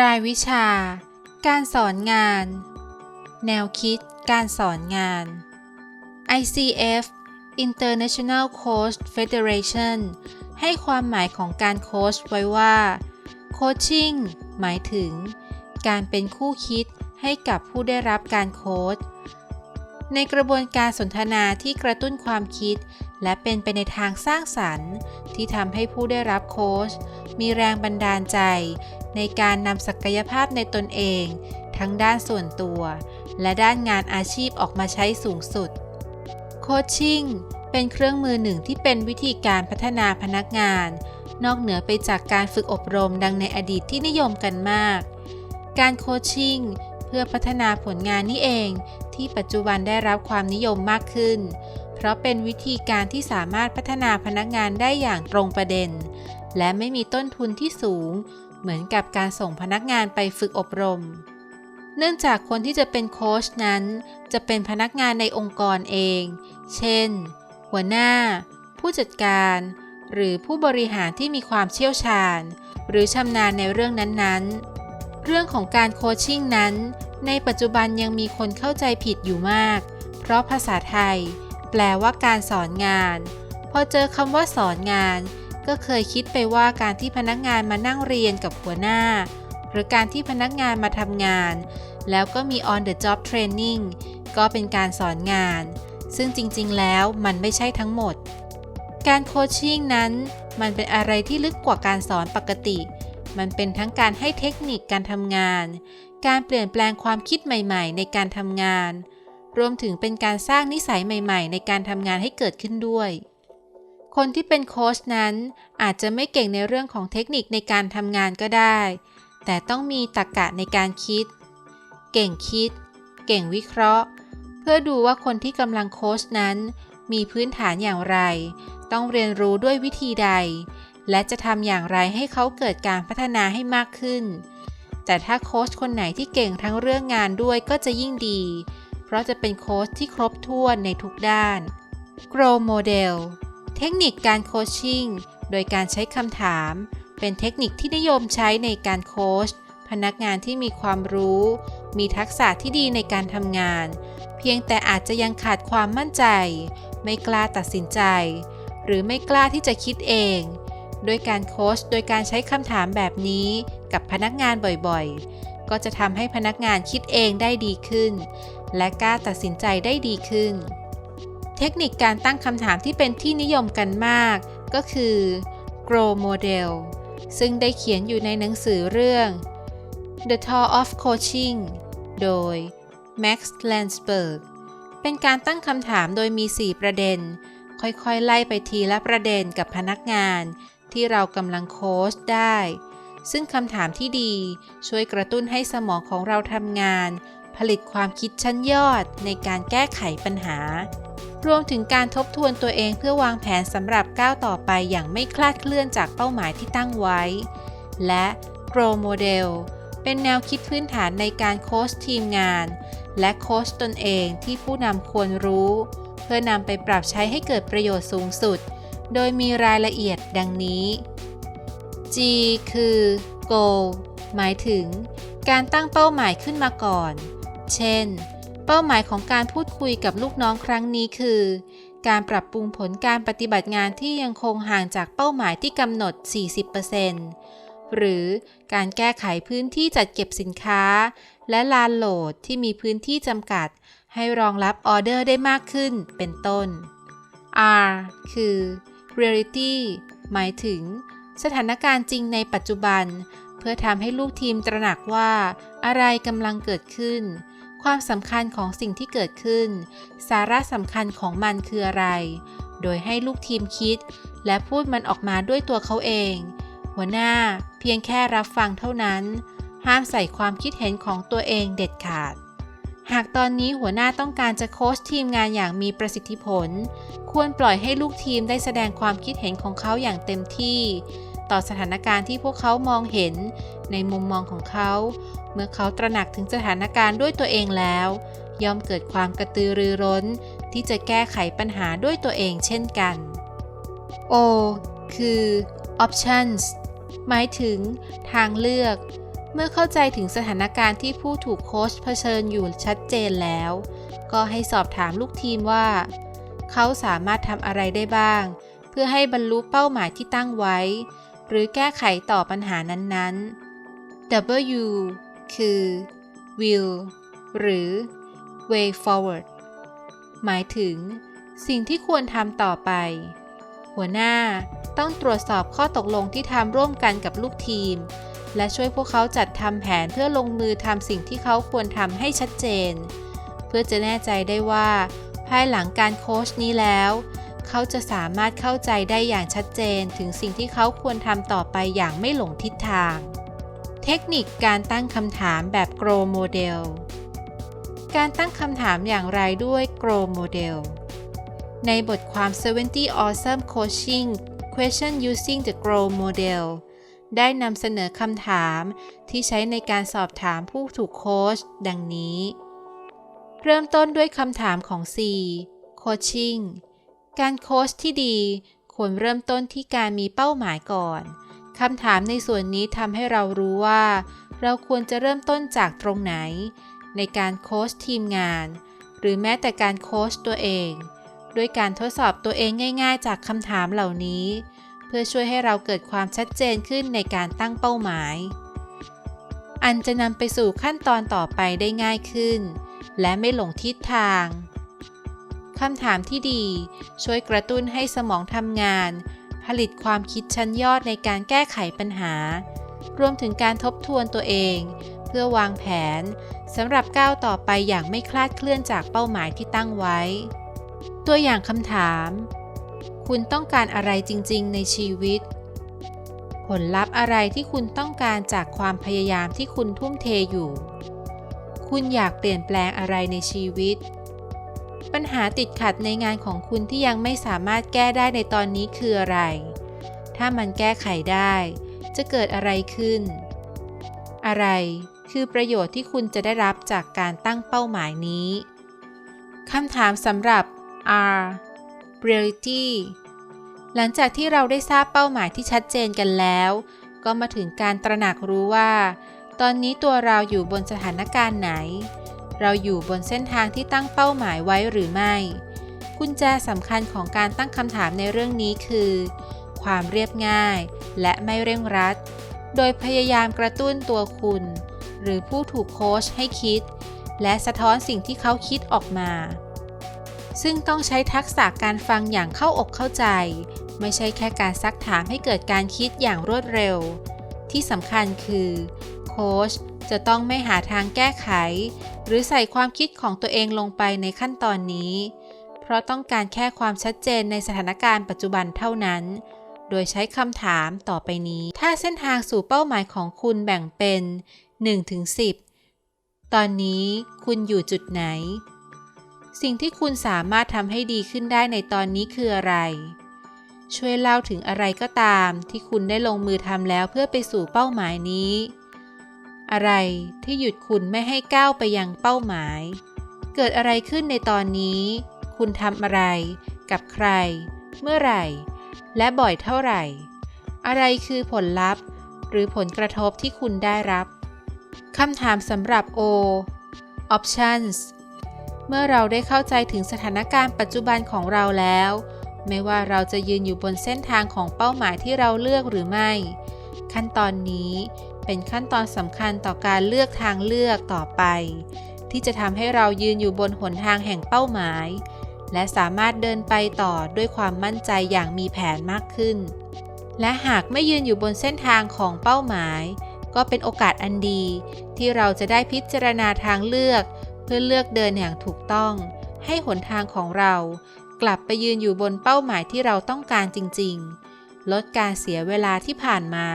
รายวิชา การสอนงาน แนวคิดการสอนงาน ICF International Coach Federation ให้ความหมายของการโค้ชไว้ว่าโคชชิ่งหมายถึง การเป็นคู่คิดให้กับผู้ได้รับการโค้ชในกระบวนการสนทนาที่กระตุ้นความคิด และเป็นไปในทางสร้างสรรค์ ที่ทำให้ผู้ได้รับโค้ชมีแรงบันดาลใจ ในการนำศักยภาพในตนเอง ทั้งด้านส่วนตัว และด้านงานอาชีพออกมาใช้สูงสุด โคชชิ่งเป็นเครื่องมือหนึ่งที่เป็นวิธีการพัฒนาพนักงาน นอกเหนือไปจากการฝึกอบรมดังในอดีตที่นิยมกันมาก การโคชชิ่งเพื่อพัฒนาผลงานนี่เอง ที่ปัจจุบันได้รับความนิยมมากขึ้น เพราะเป็นวิธีการที่สามารถพัฒนาพนักงานได้อย่างตรงประเด็น และไม่มีต้นทุนที่สูง เหมือนกับการส่งพนักงานไปฝึกอบรม เนื่องจากคนที่จะเป็นโค้ชนั้น จะเป็นพนักงานในองค์กรเอง เช่น หัวหน้า ผู้จัดการ หรือผู้บริหารที่มีความเชี่ยวชาญ หรือชำนาญในเรื่องนั้นๆ เรื่องของการโคชชิ่งนั้น ในปัจจุบันยังมีคนเข้าใจผิดอยู่มาก เพราะภาษาไทย แปลว่าการสอนงาน พอเจอคำว่าสอนงาน ก็เคยคิดไปว่าการที่พนักงานมานั่งเรียนกับหัวหน้า หรือการที่พนักงานมาทำงาน แล้วก็มี on the job training ก็เป็นการสอนงาน ซึ่งจริงๆ แล้วมันไม่ใช่ทั้งหมด การโคชชิ่งนั้นมันเป็นอะไรที่ลึกกว่าการสอนปกติ มันเป็นทั้งการให้เทคนิคการทำงาน การเปลี่ยนแปลงความคิดใหม่ๆ ในการทำงาน รวมถึงเป็นการสร้างนิสัยใหม่ ๆ ในการทำงานให้เกิดขึ้นด้วย คนที่เป็นโค้ชนั้นอาจจะไม่เก่งในเรื่องของเทคนิคในการทำงานก็ได้ แต่ต้องมีตรรกะในการคิด เก่งคิด เก่งวิเคราะห์ เพื่อดูว่าคนที่กำลังโค้ชนั้น มีพื้นฐานอย่างไร ต้องเรียนรู้ด้วยวิธีใด และจะทำอย่างไรให้เขาเกิดการพัฒนาให้มากขึ้น แต่ถ้าโค้ชคนไหนที่เก่งทั้งเรื่องงานด้วยก็จะยิ่งดี เพราะจะเป็นโค้ชที่ครบถ้วนในทุกด้าน Grow Model เทคนิคการโคชชิ่ง โดยการใช้คำถาม เป็นเทคนิคที่นิยมใช้ในการโคชพนักงานที่มีความรู้ มีทักษะที่ดีในการทำงาน เพียงแต่อาจจะยังขาดความมั่นใจ ไม่กล้าตัดสินใจ หรือไม่กล้าที่จะคิดเอง โดยการโคชโดยการใช้คำถามแบบนี้กับพนักงานบ่อยๆ ก็จะทำให้พนักงานคิดเองได้ดีขึ้น และกล้าตัดสินใจได้ดีขึ้น เทคนิคการตั้งคำถามที่เป็นที่นิยมกันมาก ก็คือ Grow Model ซึ่งได้เขียนอยู่ในหนังสือเรื่อง The Tour of Coaching โดย Max Landsberg เป็นการตั้งคำถามโดยมี 4 ประเด็น ค่อยๆ ไล่ไปทีละประเด็นกับพนักงาน ที่เรากำลังโค้ชได้ ซึ่งคำถามที่ดีช่วยกระตุ้นให้สมองของเราทำงาน ผลิตความคิดชั้นยอดในการแก้ไขปัญหา รวมถึงการทบทวนตัวเองเพื่อวางแผนสำหรับก้าวต่อไปอย่างไม่คลาดเคลื่อนจากเป้าหมายที่ตั้งไว้ และ Grow Model เป็นแนวคิดพื้นฐานในการโค้ชทีมงาน และโค้ชตนเองที่ผู้นำควรรู้ เพื่อนำไปปรับใช้ให้เกิดประโยชน์สูงสุด โดยมีรายละเอียดดังนี้ G คือ goal หมายถึง การตั้งเป้าหมายขึ้นมาก่อน เช่น ป้าหมายของการพูดคุยกับลูกน้องครั้งนี้คือ การปรับปรุงผลการปฏิบัติงานที่ยังคงห่างจากเป้าหมายที่กำหนด 40%หรือการแก้ไขพื้นที่จัดเก็บสินค้า และลานโหลดที่มีพื้นที่จำกัด ให้รองรับออเดอร์ได้มากขึ้นเป็นต้น R คือ reality หมายถึง สถานการณ์จริงในปัจจุบัน เพื่อทำให้ลูกทีมตระหนักว่า อะไรกำลังเกิดขึ้น ความสำคัญของสิ่งที่เกิดขึ้น สาระสำคัญของมันคืออะไร โดยให้ลูกทีมคิด และพูดมันออกมาด้วยตัวเขาเอง หัวหน้าเพียงแค่รับฟังเท่านั้น ห้ามใส่ความคิดเห็นของตัวเองเด็ดขาด หากตอนนี้หัวหน้าต้องการจะโค้ชทีมงานอย่างมีประสิทธิผล ควรปล่อยให้ลูกทีมได้แสดงความคิดเห็นของเขาอย่างเต็มที่ ต่อสถานการณ์ที่พวกเขามองเห็นในมุมมองของเขา เมื่อเขาตระหนักถึงสถานการณ์ด้วยตัวเองแล้ว ย่อมเกิดความกระตือรือร้น ที่จะแก้ไขปัญหาด้วยตัวเองเช่นกัน O คือ options หมายถึงทางเลือก เมื่อเข้าใจถึงสถานการณ์ที่ผู้ถูกโค้ชเผชิญอยู่ชัดเจนแล้ว ก็ให้สอบถามลูกทีมว่า เขาสามารถทำอะไรได้บ้าง เพื่อให้บรรลุเป้าหมายที่ตั้งไว้ หรือแก้ไขต่อปัญหานั้นๆ W คือ will หรือ way forward หมายถึง สิ่งที่ควรทำต่อไป หัวหน้าต้องตรวจสอบข้อตกลงที่ทำร่วมกันกับลูกทีม และช่วยพวกเขาจัดทำแผนเพื่อลงมือทำสิ่งที่เขาควรทำให้ชัดเจน เพื่อจะแน่ใจได้ว่า ภายหลังการโค้ชนี้แล้ว เขาจะสามารถเข้าใจได้อย่างชัดเจนถึงสิ่งที่เขาควรทำต่อไปอย่างไม่หลงทิศทาง เทคนิคการตั้งคำถามแบบ Grow Model การตั้งคำถามอย่างไรด้วย Grow Model ในบทความ 70 Awesome Coaching Question Using the Grow Model ได้นำเสนอคำถามที่ใช้ในการสอบถามผู้ถูกโค้ชดังนี้ เริ่มต้นด้วยคำถามของ C Coaching การโค้ชที่ดีควรเริ่มต้นที่การมีเป้าหมายก่อนคำถามในส่วนนี้ทำให้เรารู้ว่า เราควรจะเริ่มต้นจากตรงไหน ในการโค้ชทีมงาน หรือแม้แต่การโค้ชตัวเอง ด้วยการทดสอบตัวเองง่าย ๆ จากคำถามเหล่านี้ เพื่อช่วยให้เราเกิดความชัดเจนขึ้นในการตั้งเป้าหมาย อันจะนำไปสู่ขั้นตอนต่อไปได้ง่ายขึ้น และไม่หลงทิศทาง คำถามที่ดี ช่วยกระตุ้นให้สมองทำงาน ผลิตความคิดชั้นยอดในการแก้ไขปัญหา รวมถึงการทบทวนตัวเอง เพื่อวางแผนสำหรับก้าวต่อไปอย่างไม่คลาดเคลื่อนจากเป้าหมายที่ตั้งไว้ ตัวอย่างคำถาม คุณต้องการอะไรจริง ๆ ในชีวิต ผลลัพธ์อะไรที่คุณต้องการจากความพยายามที่คุณทุ่มเทอยู่ คุณอยากเปลี่ยนแปลงอะไรในชีวิต ปัญหาติดขัดในงานของคุณที่ยังไม่สามารถแก้ได้ในตอนนี้คืออะไร ถ้ามันแก้ไขได้ จะเกิดอะไรขึ้น อะไรคือประโยชน์ที่คุณจะได้รับจากการตั้งเป้าหมายนี้ คำถามสำหรับ R Reality หลังจากที่เราได้ทราบเป้าหมายที่ชัดเจนกันแล้ว ก็มาถึงการตระหนักรู้ว่า ตอนนี้ตัวเราอยู่บนสถานการณ์ไหน เราอยู่บนเส้นทางที่ตั้งเป้าหมายไว้หรือไม่ กุญแจสำคัญของการตั้งคำถามในเรื่องนี้คือ ความเรียบง่ายและไม่เร่งรัด โดยพยายามกระตุ้นตัวคุณ หรือผู้ถูกโค้ชให้คิด และสะท้อนสิ่งที่เขาคิดออกมา ซึ่งต้องใช้ทักษะการฟังอย่างเข้าอกเข้าใจ ไม่ใช่แค่การซักถามให้เกิดการคิดอย่างรวดเร็ว ที่สำคัญคือ โค้ชจะต้องไม่หาทางแก้ไข หรือใส่ความคิดของตัวเองลงไปในขั้นตอนนี้ เพราะต้องการแค่ความชัดเจนในสถานการณ์ปัจจุบันเท่านั้น โดยใช้คำถามต่อไปนี้ ถ้าเส้นทางสู่เป้าหมายของคุณแบ่งเป็น 1-10 ตอนนี้คุณอยู่จุดไหน สิ่งที่คุณสามารถทำให้ดีขึ้นได้ในตอนนี้คืออะไรช่วยเล่าถึงอะไรก็ตามที่คุณได้ลงมือทำแล้วเพื่อไปสู่เป้าหมายนี้ อะไรที่หยุดคุณไม่ให้ก้าวไปยังเป้าหมาย เกิดอะไรขึ้นในตอนนี้ คุณทำอะไร กับใคร เมื่อไหร่ และบ่อยเท่าไหร่ อะไรคือผลลัพธ์ หรือผลกระทบที่คุณได้รับคำถามสำหรับ O options เมื่อเราได้เข้าใจถึงสถานการณ์ปัจจุบันของเราแล้ว ไม่ว่าเราจะยืนอยู่บนเส้นทางของเป้าหมายที่เราเลือกหรือไม่ ขั้นตอนนี้ เป็นขั้นตอนสำคัญต่อการเลือกทางเลือกต่อไป ที่จะทำให้เรายืนอยู่บนหนทางแห่งเป้าหมาย และสามารถเดินไปต่อด้วยความมั่นใจอย่างมีแผนมากขึ้น และหากไม่ยืนอยู่บนเส้นทางของเป้าหมาย ก็เป็นโอกาสอันดี ที่เราจะได้พิจารณาทางเลือก เพื่อเลือกเดินอย่างถูกต้อง ให้หนทางของเรา กลับไปยืนอยู่บนเป้าหมายที่เราต้องการจริง ๆ ลดการเสียเวลาที่ผ่านมา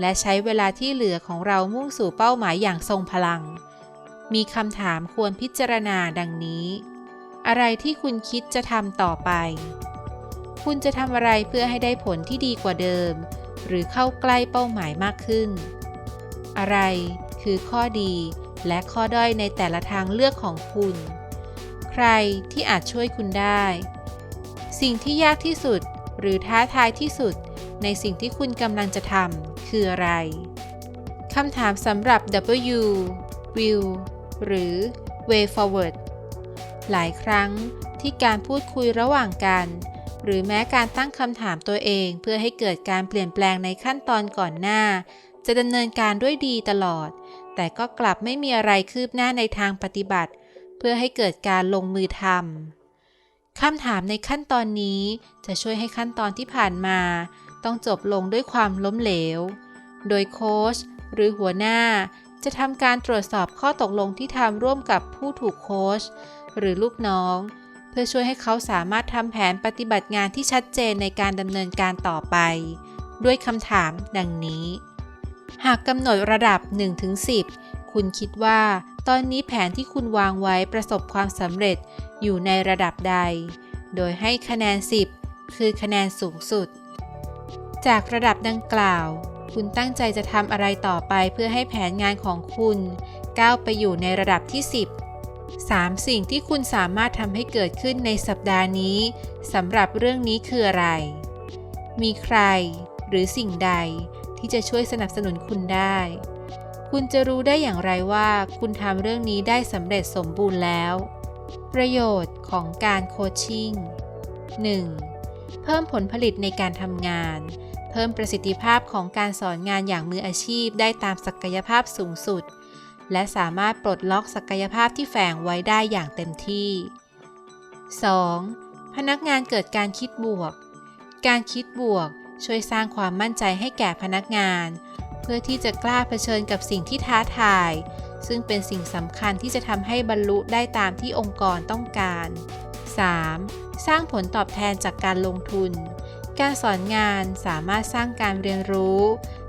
และใช้เวลาที่เหลือของเรามุ่งสู่เป้าหมายอย่างทรงพลัง มีคำถามควรพิจารณาดังนี้ อะไรที่คุณคิดจะทำต่อไป คุณจะทำอะไรเพื่อให้ได้ผลที่ดีกว่าเดิม หรือเข้าใกล้เป้าหมายมากขึ้น อะไรคือข้อดีและข้อด้อยในแต่ละทางเลือกของคุณ ใครที่อาจช่วยคุณได้ สิ่งที่ยากที่สุดหรือท้าทายที่สุดในสิ่งที่คุณกำลังจะทำ คืออะไร คำถามสำหรับ W will หรือ way forward หลายครั้งที่การพูดคุยระหว่างกัน หรือแม้การตั้งคำถามตัวเองเพื่อให้เกิดการเปลี่ยนแปลงในขั้นตอนก่อนหน้า จะดำเนินการด้วยดีตลอด แต่ก็กลับไม่มีอะไรคืบหน้าในทางปฏิบัติ เพื่อให้เกิดการลงมือทำคำถามในขั้นตอนนี้จะช่วยให้ขั้นตอนที่ผ่านมา ต้องจบลงด้วยความล้มเหลว โดยโค้ชหรือหัวหน้าจะทำการตรวจสอบข้อตกลงที่ทำร่วมกับผู้ถูกโค้ชหรือลูกน้อง เพื่อช่วยให้เขาสามารถทำแผนปฏิบัติงานที่ชัดเจนในการดำเนินการต่อไป ด้วยคำถามดังนี้ หากกำหนดระดับ 1-10 คุณคิดว่าตอนนี้แผนที่คุณวางไว้ประสบความสำเร็จอยู่ในระดับใด โดยให้คะแนน 10 คือคะแนนสูงสุด จากระดับดังกล่าว คุณตั้งใจจะทำอะไรต่อไปเพื่อให้แผนงานของคุณ ก้าวไปอยู่ในระดับที่ 10 3 สิ่งที่คุณสามารถทำให้เกิดขึ้นในสัปดาห์นี้สำหรับเรื่องนี้คืออะไร มีใคร หรือสิ่งใดที่จะช่วยสนับสนุนคุณได้ คุณจะรู้ได้อย่างไรว่าคุณทำเรื่องนี้ได้สำเร็จสมบูรณ์แล้ว ประโยชน์ของการโคชชิ่ง 1. เพิ่มผลผลิตในการทำงาน พิ่มประสิทธิภาพของการสอนงานอย่างมืออาชีพได้ตามศักยภาพสูงสุด และสามารถปลดล็อกศักยภาพที่แฝงไว้ได้อย่างเต็มที่ 2. พนักงานเกิดการคิดบวก การคิดบวกช่วยสร้างความมั่นใจให้แก่พนักงาน เพื่อที่จะกล้าเผชิญกับสิ่งที่ท้าทาย ซึ่งเป็นสิ่งสำคัญที่จะทำให้บรรลุได้ตามที่องค์กรต้องการ 3. สร้างผลตอบแทนจากการลงทุน การสอนงานสามารถสร้างการเรียนรู้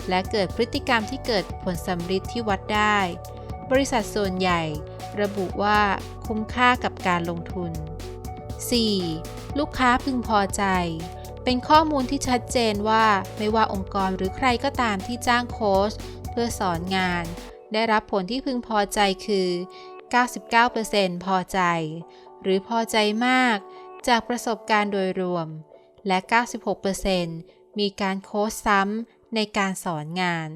และเกิดพฤติกรรมที่เกิดผลสำฤทธิ์ที่วัดได้ บริษัทส่วนใหญ่ ระบุว่าคุ้มค่ากับการลงทุน 4. ลูกค้าพึงพอใจ เป็นข้อมูลที่ชัดเจนว่าไม่ว่าองค์กรหรือใครก็ตามที่จ้างโค้ชเพื่อสอนงาน ได้รับผลที่พึงพอใจคือ 99%พอใจ หรือพอใจมาก จากประสบการณ์โดยรวม และ 96%มีการโค้ชซ้ำในการสอนงาน